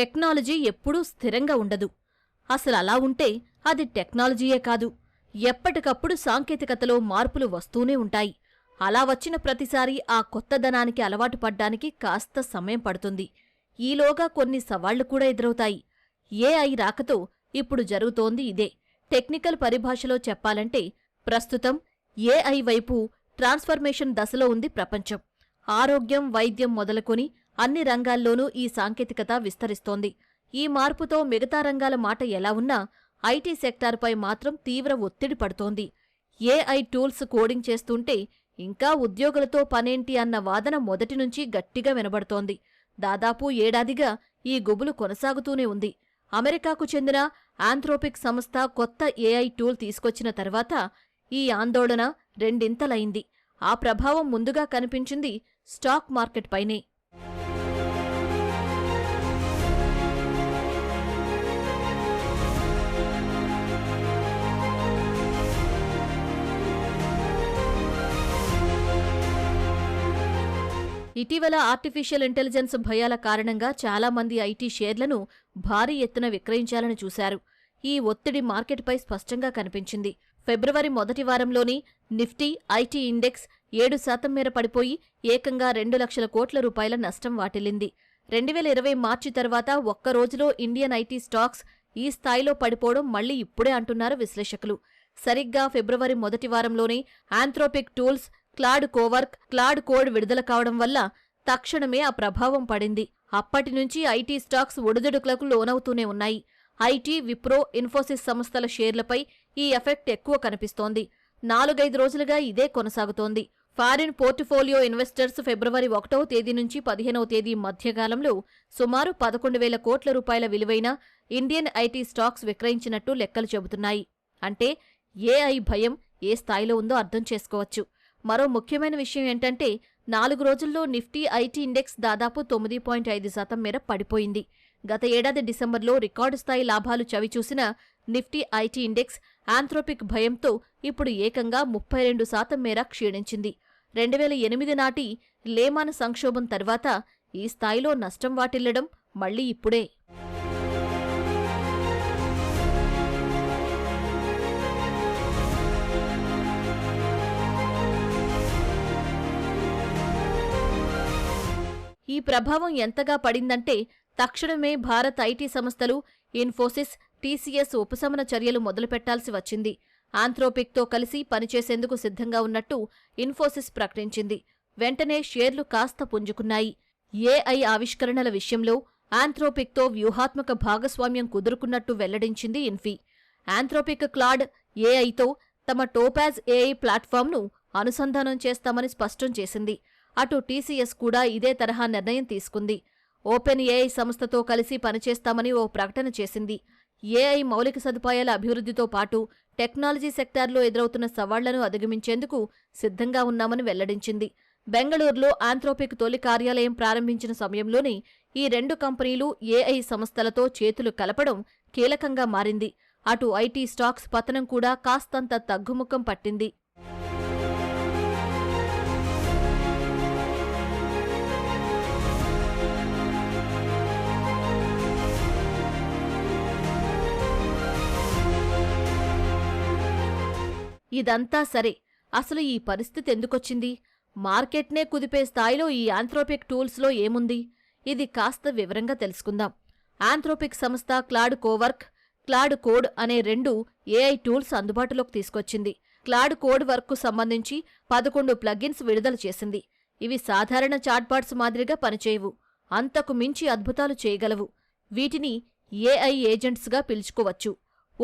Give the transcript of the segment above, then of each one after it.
Technology ఎప్పుడూ స్థిరంగా ఉండదు. అసలు అలా ఉంటే అది టెక్నాలజీయే కాదు. ఎప్పటికప్పుడు సాంకేతికతలో మార్పులు వస్తూనే ఉంటాయి. అలా వచ్చిన ప్రతిసారి ఆ కొత్తదనానికి అలవాటు పడ్డానికి కాస్త సమయం పడుతుంది. ఈలోగా కొన్ని సవాళ్ళు కూడా ఎదురవుతాయి. ఏఐ రాకతో ఇప్పుడు జరుగుతోంది ఇదే. టెక్నికల్ పరిభాషలో చెప్పాలంటే ప్రస్తుతం ఏఐ వైపు ట్రాన్స్ఫర్మేషన్ దశలో ఉంది ప్రపంచం. ఆరోగ్యం వైద్యం మొదలుకొని అన్ని రంగాల్లోనూ ఈ సాంకేతికత విస్తరిస్తోంది. ఈ మార్పుతో మిగతా రంగాల మాట ఎలా ఉన్నా ఐటీ సెక్టార్పై మాత్రం తీవ్ర ఒత్తిడి పడుతోంది. ఏఐ టూల్స్ కోడింగ్ చేస్తుంటే ఇంకా ఉద్యోగులతో పనేంటి అన్న వాదన మొదటి నుంచి గట్టిగా వినబడుతోంది. దాదాపు ఏడాదిగా ఈ గుబులు కొనసాగుతూనే ఉంది. అమెరికాకు చెందిన ఆంథ్రోపిక్ సంస్థ కొత్త ఏఐ టూల్ తీసుకొచ్చిన తర్వాత ఈ ఆందోళన రెండింతలైంది. ఆ ప్రభావం ముందుగా కనిపించింది స్టాక్ మార్కెట్ ఇటీవల ఆర్టిఫిషియల్ ఇంటెలిజెన్స్ భయాల కారణంగా చాలా మంది ఐటీ షేర్లను భారీ ఎత్తున విక్రయించాలని చూశారు. ఈ ఒత్తిడి మార్కెట్పై స్పష్టంగా కనిపించింది. ఫిబ్రవరి మొదటి వారంలోని నిఫ్టీ ఐటీ ఇండెక్స్ ఏడు శాతం మేర పడిపోయి ఏకంగా రెండు లక్షల కోట్ల రూపాయల నష్టం వాటిల్లింది. రెండు వేల ఇరవై మార్చి తర్వాత ఒక్క రోజులో ఇండియన్ ఐటీ స్టాక్స్ ఈ స్థాయిలో పడిపోవడం మళ్ళీ ఇప్పుడే అంటున్నారు విశ్లేషకులు. సరిగ్గా ఫిబ్రవరి మొదటి వారంలోనే Anthropic tools Claude Cowork Claude Code విడుదల కావడం వల్ల తక్షణమే ఆ ప్రభావం పడింది. అప్పటి నుంచి ఐటీ స్టాక్స్ ఒడిదుడుకులకు లోనవుతూనే ఉన్నాయి. ఐటీ విప్రో ఇన్ఫోసిస్ సంస్థల షేర్లపై ఈ ఎఫెక్ట్ ఎక్కువ కనిపిస్తోంది. నాలుగైదు రోజులుగా ఇదే కొనసాగుతోంది. ఫారిన్ పోర్ట్ఫోలియో ఇన్వెస్టర్స్ ఫిబ్రవరి ఒకటవ తేదీ నుంచి పదిహేనవ తేదీ మధ్యకాలంలో సుమారు పదకొండు వేల కోట్ల రూపాయల విలువైన ఇండియన్ ఐటీ స్టాక్స్ విక్రయించినట్టు లెక్కలు చెబుతున్నాయి. అంటే ఏఐ భయం ఏ స్థాయిలో ఉందో అర్థం చేసుకోవచ్చు. మరో ముఖ్యమైన విషయం ఏంటంటే నాలుగు రోజుల్లో నిఫ్టీ ఐటీ ఇండెక్స్ దాదాపు తొమ్మిది పాయింట్ ఐదు శాతం మేర పడిపోయింది. గత ఏడాది డిసెంబర్లో రికార్డు స్థాయి లాభాలు చవిచూసిన నిఫ్టీ ఐటీ ఇండెక్స్ ఆంథ్రోపిక్ భయంతో ఇప్పుడు ఏకంగా ముప్పై రెండు శాతం మేర క్షీణించింది. రెండు వేల ఎనిమిది నాటి లేమాన సంక్షోభం తర్వాత ఈ స్థాయిలో నష్టం వాటిల్లడం మళ్ళీ ఇప్పుడే. ఈ ప్రభావం ఎంతగా పడిందంటే తక్షణమే భారత్ ఐటీ సంస్థలు ఇన్ఫోసిస్ టీసీఎస్ ఉపశమన చర్యలు మొదలుపెట్టాల్సి వచ్చింది. ఆంథ్రోపిక్తో కలిసి పనిచేసేందుకు సిద్ధంగా ఉన్నట్టు ఇన్ఫోసిస్ ప్రకటించింది. వెంటనే షేర్లు కాస్త పుంజుకున్నాయి. ఏఐ ఆవిష్కరణల విషయంలో ఆంథ్రోపిక్తో వ్యూహాత్మక భాగస్వామ్యం కుదురుకున్నట్టు వెల్లడించింది ఇన్ఫీ. ఆంథ్రోపిక్ క్లాడ్ ఏఐతో తమ టోపాజ్ ఏఐ ప్లాట్ఫామ్ను అనుసంధానం చేస్తామని స్పష్టం చేసింది. అటు టీసీఎస్ కూడా ఇదే తరహా నిర్ణయం తీసుకుంది. ఓపెన్ ఏఐ సంస్థతో కలిసి పనిచేస్తామని ఓ ప్రకటన చేసింది. ఏఐ మౌలిక సదుపాయాల అభివృద్ధితో పాటు టెక్నాలజీ సెక్టార్లో ఎదురవుతున్న సవాళ్ళను అధిగమించేందుకు సిద్ధంగా ఉన్నామని వెల్లడించింది. బెంగళూరులో ఆంథ్రోపిక్ తొలి కార్యాలయం ప్రారంభించిన సమయంలోనే ఈ రెండు కంపెనీలు ఏఐ సంస్థలతో చేతులు కలపడం కీలకంగా మారింది. అటు ఐటీ స్టాక్స్ పతనం కూడా కాస్తంత తగ్గుముఖం పట్టింది. ఇదంతా సరే. అసలు ఈ పరిస్థితి ఎందుకొచ్చింది? మార్కెట్నే కుదిపే స్థాయిలో ఈ ఆంథ్రోపిక్ టూల్స్లో ఏముంది? ఇది కాస్త వివరంగా తెలుసుకుందాం. ఆంథ్రోపిక్ సంస్థ క్లాడ్ కోవర్క్ క్లాడ్ కోడ్ అనే రెండు ఏఐ టూల్స్ అందుబాటులోకి తీసుకొచ్చింది. క్లాడ్ కోడ్ వర్క్కు సంబంధించి పదకొండు ప్లగిన్స్ విడుదల చేసింది. ఇవి సాధారణ చాట్బాట్స్ మాదిరిగా పనిచేయవు. అంతకు మించి అద్భుతాలు చేయగలవు. వీటిని ఏఐ ఏజెంట్స్గా పిలుచుకోవచ్చు.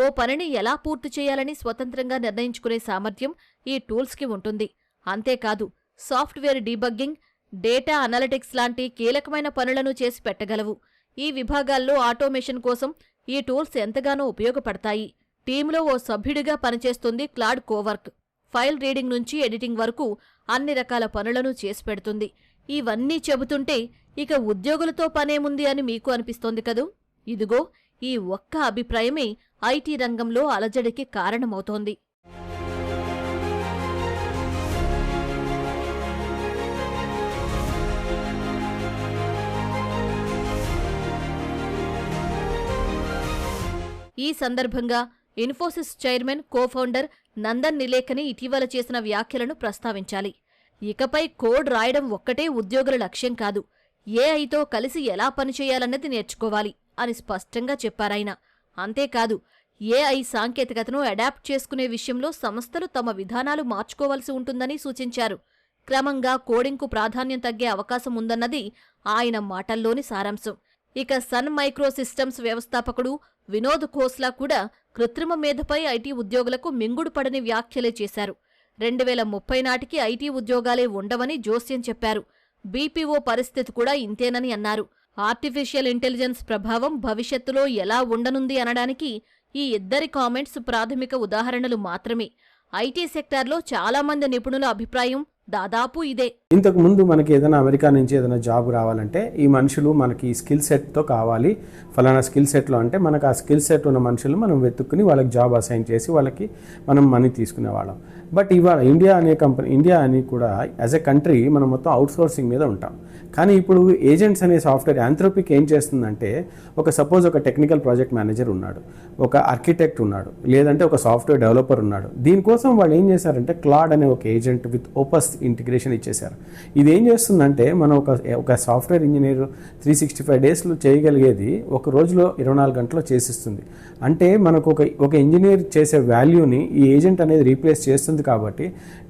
ఓ పనిని ఎలా పూర్తి చేయాలని స్వతంత్రంగా నిర్ణయించుకునే సామర్థ్యం ఈ టూల్స్కి ఉంటుంది. అంతేకాదు సాఫ్ట్వేర్ డీబగ్గింగ్ డేటా అనలిటిక్స్ లాంటి కీలకమైన పనులను చేసి పెట్టగలవు. ఈ విభాగాల్లో ఆటోమేషన్ కోసం ఈ టూల్స్ ఎంతగానో ఉపయోగపడతాయి. టీంలో ఓ సభ్యుడిగా పనిచేస్తుంది క్లాడ్ కోవర్క్. ఫైల్ రీడింగ్ నుంచి ఎడిటింగ్ వరకు అన్ని రకాల పనులను చేసి పెడుతుంది. ఇవన్నీ చెబుతుంటే ఇక ఉద్యోగులతో పనేముంది అని మీకు అనిపిస్తోంది కదూ? ఇదిగో ఈ ఒక్క అభిప్రాయమే ఐటీ రంగంలో అలజడికి కారణమవుతోంది. ఈ సందర్భంగా Infosys chairman cofounder Nandan Nilekani ఇటీవల చేసిన వ్యాఖ్యలను ప్రస్తావించాలి. ఇకపై కోడ్ రాయడం ఒక్కటే ఉద్యోగుల లక్ష్యం కాదు ఏఐతో కలిసి ఎలా పనిచేయాలన్నది నేర్చుకోవాలి. అని స్పష్టంగా చెప్పారాయన. అంతేకాదు ఏఐ సాంకేతికతను అడాప్ట్ చేసుకునే విషయంలో సంస్థలు తమ విధానాలు మార్చుకోవాల్సి ఉంటుందని సూచించారు. క్రమంగా కోడింగ్కు ప్రాధాన్యం తగ్గే అవకాశం ఉందన్నది ఆయన మాటల్లోని సారాంశం. ఇక సన్ మైక్రో సిస్టమ్స్ వ్యవస్థాపకుడు వినోద్ ఖోస్లా కూడా కృత్రిమ మేధపై ఐటీ ఉద్యోగులకు మింగుడు పడని వ్యాఖ్యలే చేశారు. రెండు వేల ముప్పై నాటికి ఐటీ ఉద్యోగాలే ఉండవని జోస్యం చెప్పారు. బీపీఓ పరిస్థితి కూడా ఇంతేనని అన్నారు. ఆర్టిఫిషియల్ ఇంటెలిజెన్స్ ప్రభావం భవిష్యత్తులో ఎలా ఉండనుంది అనడానికి ఈ ఇద్దరి కామెంట్స్ ప్రాథమిక ఉదాహరణలు మాత్రమే. ఐటీ సెక్టార్లో చాలామంది నిపుణుల అభిప్రాయం దాదాపు ఇదే. ఇంతకు ముందు మనకి ఏదైనా అమెరికా నుంచి ఏదైనా జాబ్ రావాలంటే ఈ మనుషులు మనకి ఈ స్కిల్ సెట్తో కావాలి. ఫలానా స్కిల్ సెట్లో అంటే మనకు ఆ స్కిల్ సెట్ ఉన్న మనుషులు మనం వెతుక్కుని వాళ్ళకి జాబ్ అసైన్ చేసి వాళ్ళకి మనం మనీ తీసుకునేవాళ్ళం. బట్ ఇవాళ ఇండియా అనే కంపెనీ ఇండియా అని కూడా యాజ్ ఎ కంట్రీ మనం మొత్తం అవుట్సోర్సింగ్ మీద ఉంటాం. కానీ ఇప్పుడు ఏజెంట్స్ అనే సాఫ్ట్వేర్ యాంథ్రోపిక్ ఏం చేస్తుందంటే ఒక సపోజ్ ఒక టెక్నికల్ ప్రాజెక్ట్ మేనేజర్ ఉన్నాడు ఒక ఆర్కిటెక్ట్ ఉన్నాడు లేదంటే ఒక సాఫ్ట్వేర్ డెవలపర్ ఉన్నాడు. దీనికోసం వాళ్ళు ఏం చేశారంటే క్లాడ్ అనే ఒక ఏజెంట్ విత్ ఓపస్ ఇంటిగ్రేషన్ ఇచ్చేశారు. ఇది ఏం చేస్తుందంటే మనం ఒక ఒక software engineer three sixty five డేస్లో చేయగలిగేది ఒక రోజులో ఇరవై నాలుగు గంటలో చేసిస్తుంది. అంటే మనకు ఒక ఒక ఇంజనీర్ చేసే వాల్యూని ఈ ఏజెంట్ అనేది రీప్లేస్ చేస్తుంది కాబట్టి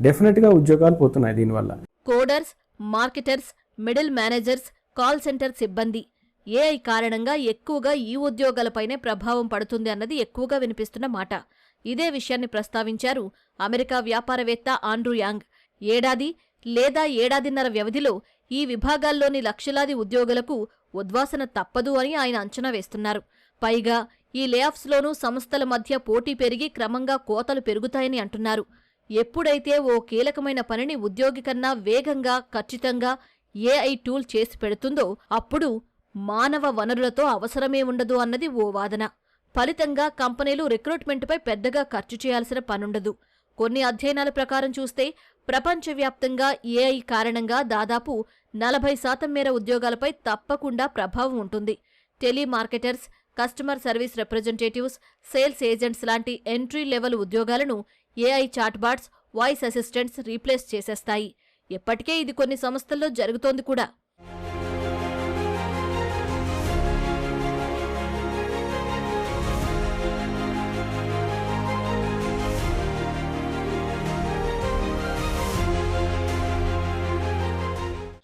డెఫినెట్గా ఉద్యోగాలు పోతున్నాయి దీనివల్ల. Coders marketers middle managers call centre సిబ్బంది ఏఐ కారణంగా ఎక్కువగా ఈ ఉద్యోగాలపైనే ప్రభావం పడుతుంది అన్నది ఎక్కువగా వినిపిస్తున్న మాట. ఇదే విషయాన్ని ప్రస్తావించారు అమెరికా వ్యాపారవేత్త ఆండ్రూ యాంగ్. ఏడాది లేదా ఏడాదిన్నర వ్యవధిలో ఈ విభాగాల్లోని లక్షలాది ఉద్యోగులకు ఉద్వాసన తప్పదు అని ఆయన అంచనా వేస్తున్నారు. పైగా ఈ లేఆఫ్స్లోనూ సంస్థల మధ్య పోటీ పెరిగి క్రమంగా కోతలు పెరుగుతాయని అంటున్నారు. ఎప్పుడైతే ఓ కీలకమైన పనిని ఉద్యోగి కన్నా వేగంగా ఖచ్చితంగా ఏఐ టూల్ చేసి పెడుతుందో అప్పుడు మానవ వనరులతో అవసరమే ఉండదు అన్నది ఓ వాదన. ఫలితంగా కంపెనీలు రిక్రూట్మెంట్పై పెద్దగా ఖర్చు చేయాల్సిన పనుండదు. కొన్ని అధ్యయనాల ప్రకారం చూస్తే ప్రపంచవ్యాప్తంగా ఏఐ కారణంగా దాదాపు నలభై శాతం మేర ఉద్యోగాలపై తప్పకుండా ప్రభావం ఉంటుంది. Telemarketers customer service representatives sales agents లాంటి ఎంట్రీ లెవెల్ ఉద్యోగాలను AI chatbots voice assistants replace చేసేస్తాయి. ఇప్పటికే ఇది కొన్ని సంస్థల్లో జరుగుతోంది కూడా.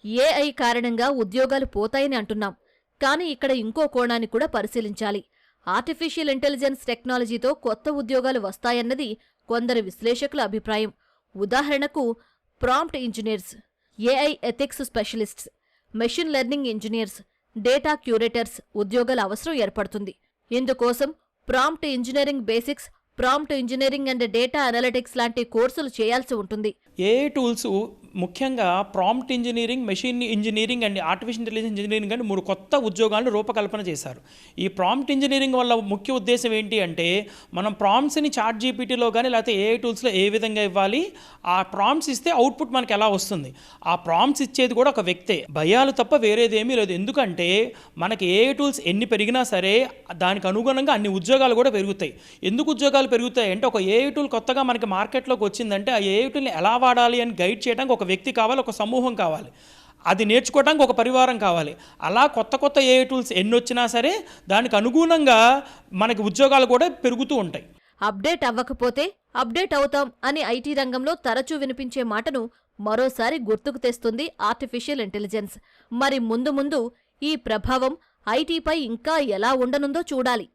ఏఐ కారణంగా ఉద్యోగాలు పోతాయని అంటున్నాం. కానీ ఇక్కడ ఇంకో కోణాన్ని కూడా పరిశీలించాలి. ఆర్టిఫిషియల్ ఇంటెలిజెన్స్ టెక్నాలజీతో కొత్త ఉద్యోగాలు వస్తాయన్నది కొందరు విశ్లేషకుల అభిప్రాయం. ఉదాహరణకు prompt engineers AI ethics specialists machine learning engineers data curators ఉద్యోగాల అవసరం ఏర్పడుతుంది. ఇందుకోసం prompt engineering basics prompt engineering and data analytics లాంటి కోర్సులు చేయాల్సి ఉంటుంది. ఏఐ టూల్స్ ముఖ్యంగా prompt engineering machine engineering and artificial intelligence engineering అని మూడు కొత్త ఉద్యోగాలను రూపకల్పన చేశారు. ఈ ప్రాంప్ట్ ఇంజనీరింగ్ వల్ల ముఖ్య ఉద్దేశం ఏంటి అంటే మనం ప్రాంప్ట్స్ని చాట్ జీపీటీలో కానీ లేకపోతే ఏఐ టూల్స్లో ఏ విధంగా ఇవ్వాలి ఆ ప్రాంప్ట్స్ ఇస్తే అవుట్పుట్ మనకి ఎలా వస్తుంది? ఆ ప్రాంప్ట్స్ ఇచ్చేది కూడా ఒక వ్యక్తే. భయాలు తప్ప వేరేదేమీ లేదు. ఎందుకంటే మనకి ఏఐ టూల్స్ ఎన్ని పెరిగినా సరే దానికి అనుగుణంగా అన్ని ఉద్యోగాలు కూడా పెరుగుతాయి. ఎందుకు ఉద్యోగాలు పెరుగుతాయి. అంటే ఒక ఏఐ టూల్ కొత్తగా మనకి మార్కెట్లోకి వచ్చిందంటే ఆ ఏఐ టూల్ని ఎలా వాడాలి అని గైడ్ చేయడానికి ఒక వ్యక్తి కావాలి ఒక సమూహం కావాలి. అది నేర్చుకోవడానికి ఒక పరివారం కావాలి. అలా కొత్త కొత్త ఏఐ టూల్స్ ఎన్ని వచ్చినా సరే దానికి అనుగుణంగా మనకి ఉద్యోగాలు కూడా పెరుగుతూ ఉంటాయి. అప్డేట్ అవ్వకపోతే అప్డేట్ అవుతాం అని ఐటీ రంగంలో తరచూ వినిపించే మాటను మరోసారి గుర్తుకు తెస్తుంది ఆర్టిఫిషియల్ ఇంటెలిజెన్స్. మరి ముందు ముందు ఈ ప్రభావం ఐటీపై ఇంకా ఎలా ఉండనుందో చూడాలి.